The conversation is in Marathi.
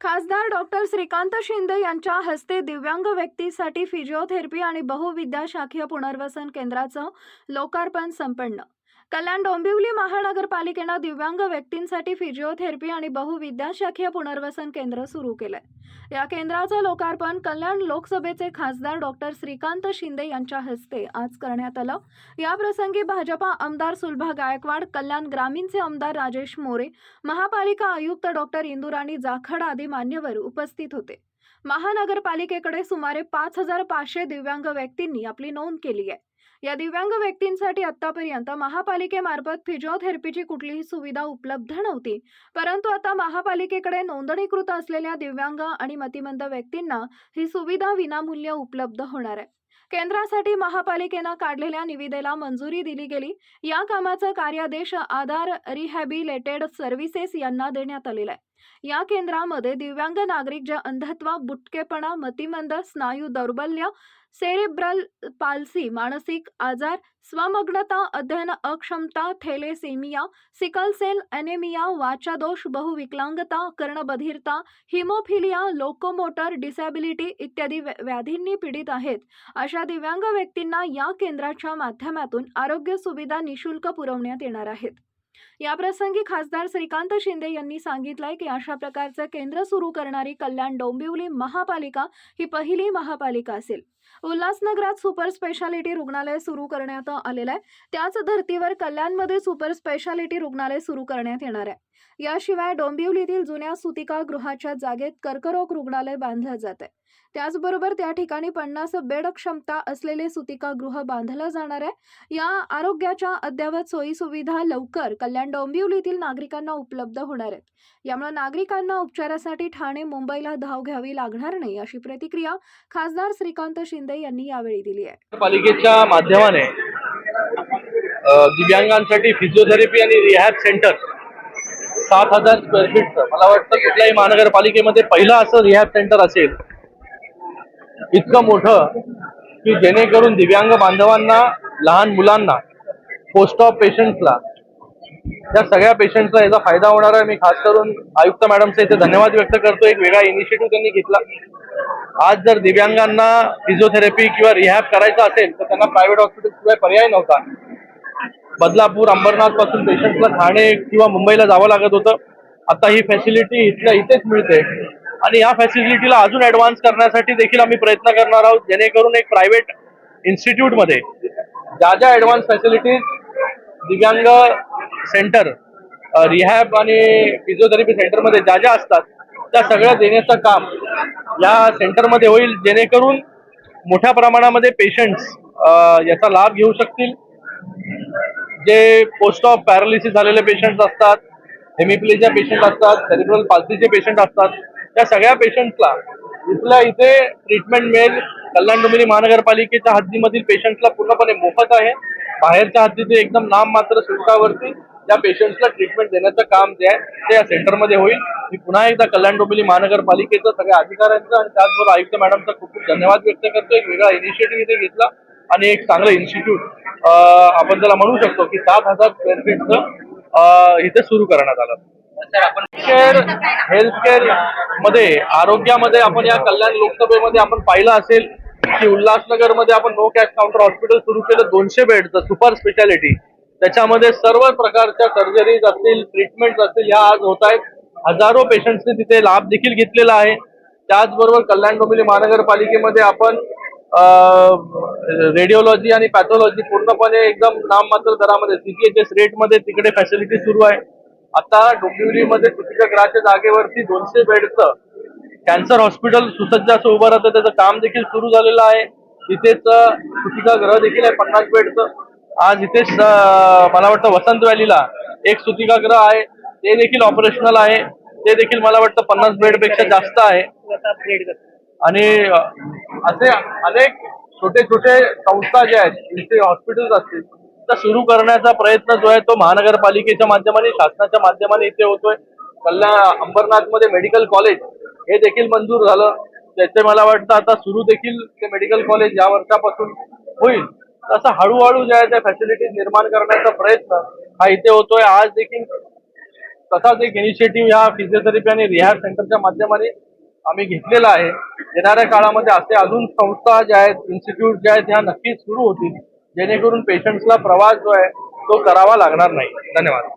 खासदार डॉक्टर श्रीकांत शिंदे यांच्या हस्ते दिव्यांग व्यक्तीसाठी फिजिओथेरपी आणि बहुविद्याशाखीय पुनर्वसन केंद्राचं लोकार्पण संपन्न. कल्याण डोंबिवली महानगरपालिकेनं दिव्यांग व्यक्तींसाठी फिजिओथेरपी आणि बहुविद्याशाखीय पुनर्वसन केंद्र सुरू केलंय. या केंद्राचं लोकार्पण कल्याण लोकसभेचे खासदार डॉक्टर श्रीकांत शिंदे यांच्या हस्ते आज करण्यात आलं. याप्रसंगी भाजपा आमदार सुलभा गायकवाड कल्याण ग्रामीणचे आमदार राजेश मोरे महापालिका आयुक्त डॉक्टर इंदुराणी जाखड आदी मान्यवर उपस्थित होते. महानगरपालिकेकडे सुमारे पाच हजार पाचशे दिव्यांग व्यक्तींनी आपली नोंद केली आहे. या दिव्यांग व्यक्तींसाठी आतापर्यंत महापालिकेमार्फत फिजिओथेरपीची कुठलीही सुविधा उपलब्ध नव्हती. परंतु आता महापालिकेकडे नोंदणीकृत असलेल्या दिव्यांग आणि मतिमंद व्यक्तींना ही सुविधा विनामूल्य उपलब्ध होणार आहे. केंद्रासाठी महापालिकेनं काढलेल्या निविदेला मंजुरी दिली गेली. या कामाचा कार्यादेश आधार रिहॅबिलेटेड सर्व्हिसेस यांना देण्यात आलेला आहे. या केंद्रामध्ये दिव्यांग नागरिक जे अंधत्व बुटकेपणा मतिमंद स्नायू दौर्बल्य सेरेब्रल पाल्सी मानसिक आजार स्वमग्नता अध्ययन अक्षमता thalassaemia sickle cell anaemia anaemia वाचादोष बहुविकलांगता कर्णबधिरता हिमोफिलिया लोकोमोटर डिसॅबिलिटी इत्यादी व्याधींनी पीडित आहेत. अशा दिव्यांग व्यक्तींना या केंद्राच्या माध्यमातून आरोग्य सुविधा निशुल्क पुरवण्यात येणार आहेत. याप्रसंगी खासदार श्रीकांत शिंदे यांनी सांगितलंय की अशा प्रकारचं केंद्र सुरू करणारी कल्याण डोंबिवली महापालिका ही पहिली महापालिका असेल. उल्हासनगरात सुपर स्पेशालिटी रुग्णालय सुरू करण्यात आलेलं आहे. त्याच धर्तीवर कल्याणमध्ये सुपर स्पेशालिटी रुग्णालय सुरू करण्यात येणार आहे. याशिवाय डोंबिवलीतील जुन्या सुतिका गृहाच्या जागेत कर्करोग रुग्णालय बांधलं जात आहे. त्याचबरोबर त्या ठिकाणी पन्नास बेड क्षमता असलेले सुतिका गृह बांधलं जाणार आहे. या आरोग्याच्या अद्ययावत सोयी सुविधा लवकर कल्याण डोंबिवलीतील नागरिकांना उपलब्ध होणार आहेत. यामुळे नागरिकांना उपचारासाठी ठाणे मुंबईला धाव घ्यावी लागणार नाही अशी प्रतिक्रिया खासदार श्रीकांत शिंदे यांनी यावेळी दिली आहे. पालिकेच्या माध्यमाने दिव्यांगांसाठी फिजिओथेरपी आणि रिहॅब सेंटर सात हजार स्क्वेअर फीटचं मला वाटतं कुठल्याही महानगरपालिकेमध्ये पहिलं असं रिहॅब सेंटर असेल इतकं मोठं की जेणेकरून दिव्यांग बांधवांना लहान मुलांना पोस्ट ऑफ पेशंट्सला त्या सगळ्या पेशंटचा याचा फायदा होणार आहे. मी खास करून आयुक्त मॅडमचे इथे धन्यवाद व्यक्त करतो. एक वेगळा इनिशिएटिव्ह त्यांनी घेतला. आज जर दिव्यांगांना फिजिओथेरपी किंवा रिहॅब करायचा असेल तर त्यांना प्रायव्हेट हॉस्पिटल शिवाय पर्याय नव्हता. बदलापूर अंबरनाथपासून पेशंटला ठाणे किंवा मुंबईला जावं लागत होतं. आता ही फॅसिलिटी इथल्या इथेच मिळते. आणि या फॅसिलिटीला अजून ऍडव्हान्स करण्यासाठी देखील आम्ही प्रयत्न करणार आहोत. जेणेकरून एक प्रायव्हेट इन्स्टिट्यूटमध्ये ज्या ज्या ऍडव्हान्स फॅसिलिटीज दिव्यांग सेंटर रिहॅब आणि फिजिओथेरपी सेंटरमध्ये ज्या ज्या असतात त्या सगळ्या देण्याचं काम या सेंटरमध्ये होईल जेणेकरून मोठ्या प्रमाणामध्ये पेशंट्स याचा लाभ घेऊ शकतील. जे पोस्ट ऑफ पॅरालिसिस झालेले पेशंट असतात हेमिप्लेच्या पेशंट असतात सेरिब्रल पाल्सीचे पेशंट असतात त्या सगळ्या पेशंट्सला इथल्या इथे ट्रीटमेंट मिळेल. कल्याण डोंबिवली महानगरपालिकेच्या हद्दीमधील पेशंटला पूर्णपणे मोफत आहे. बाहेरच्या हद्दीत एकदम नाम मात्र शुल्कावरती त्या पेशंट्सला ट्रीटमेंट देण्याचं काम जे आहे ते या सेंटरमध्ये होईल. मी पुन्हा एकदा कल्याण डोंबिवली महानगरपालिकेचं सगळ्या अधिकाऱ्यांचं आणि त्याचबरोबर आयुक्त मॅडमचा खूप खूप धन्यवाद व्यक्त करतो एक वेगळा इनिशिएटिव्ह इथे घेतला आणि एक चांगलं इन्स्टिट्यूट आपण त्याला म्हणू शकतो की सात हजार स्क्वेअर फीटचं इथे सुरू करण्यात आलं. केअर हेल्थ केअरमध्ये आरोग्यामध्ये आपण या कल्याण लोकसभेमध्ये आपण पाहिलं असेल की उल्हासनगरमध्ये आपण नो कॅश काउंटर हॉस्पिटल सुरू केलं दोनशे बेडचं सुपर स्पेशालिटी त्याच्यामध्ये सर्व प्रकारच्या सर्जरीज असतील ट्रीटमेंट असतील ह्या आज होत आहेत. हजारो पेशंट्सने तिथे लाभ देखील घेतलेला आहे. त्याचबरोबर कल्याण डोंबिवली महानगरपालिकेमध्ये आपण रेडिओलॉजी आणि पॅथॉलॉजी पूर्णपणे एकदम नाममात्र दरामध्ये सीजीएचएस रेटमध्ये तिकडे फॅसिलिटी सुरू आहे. आता डोंबिवलीमध्ये ग्रहाच्या जागेवरती दोनशे बेडचं कॅन्सर हॉस्पिटल सुसज्ज असं उभं राहतं. त्याचं काम देखील सुरू झालेलं आहे. तिथेच सुतिकागृह देखील आहे पन्नास बेडचं. आज इथेच मला वाटतं वसंत व्हॅलीला एक सुतिकाग्रह आहे. ते देखील ऑपरेशनल आहे. ते देखील मला वाटतं पन्नास बेडपेक्षा जास्त आहे. आणि असे अनेक छोटे छोटे संस्था ज्या आहेत इथे हॉस्पिटल्स असतील त्या सुरू करण्याचा प्रयत्न जो आहे तो महानगरपालिकेच्या माध्यमाने शासनाच्या माध्यमाने इथे होतोय. कल्याण अंबरनाथमध्ये मेडिकल कॉलेज हे देखील मंजूर झालं. त्याचे मला वाटतं आता सुरू देखील ते मेडिकल कॉलेज या वर्षापासून होईल. तसं हळूहळू ज्या आहे त्या फॅसिलिटीज निर्माण करण्याचा प्रयत्न हा इथे होतोय. आज देखील तसाच एक इनिशिएटिव्ह ह्या फिजिओथेरपी आणि रिहॅब सेंटरच्या माध्यमाने आम्ही घेतलेला आहे. येणाऱ्या काळामध्ये असे अजून संस्था ज्या आहेत इन्स्टिट्यूट ज्या आहेत ह्या नक्कीच सुरू होतील. जेणेकरून पेशंट्सला प्रवास जो आहे तो करावा लागणार नाही. धन्यवाद.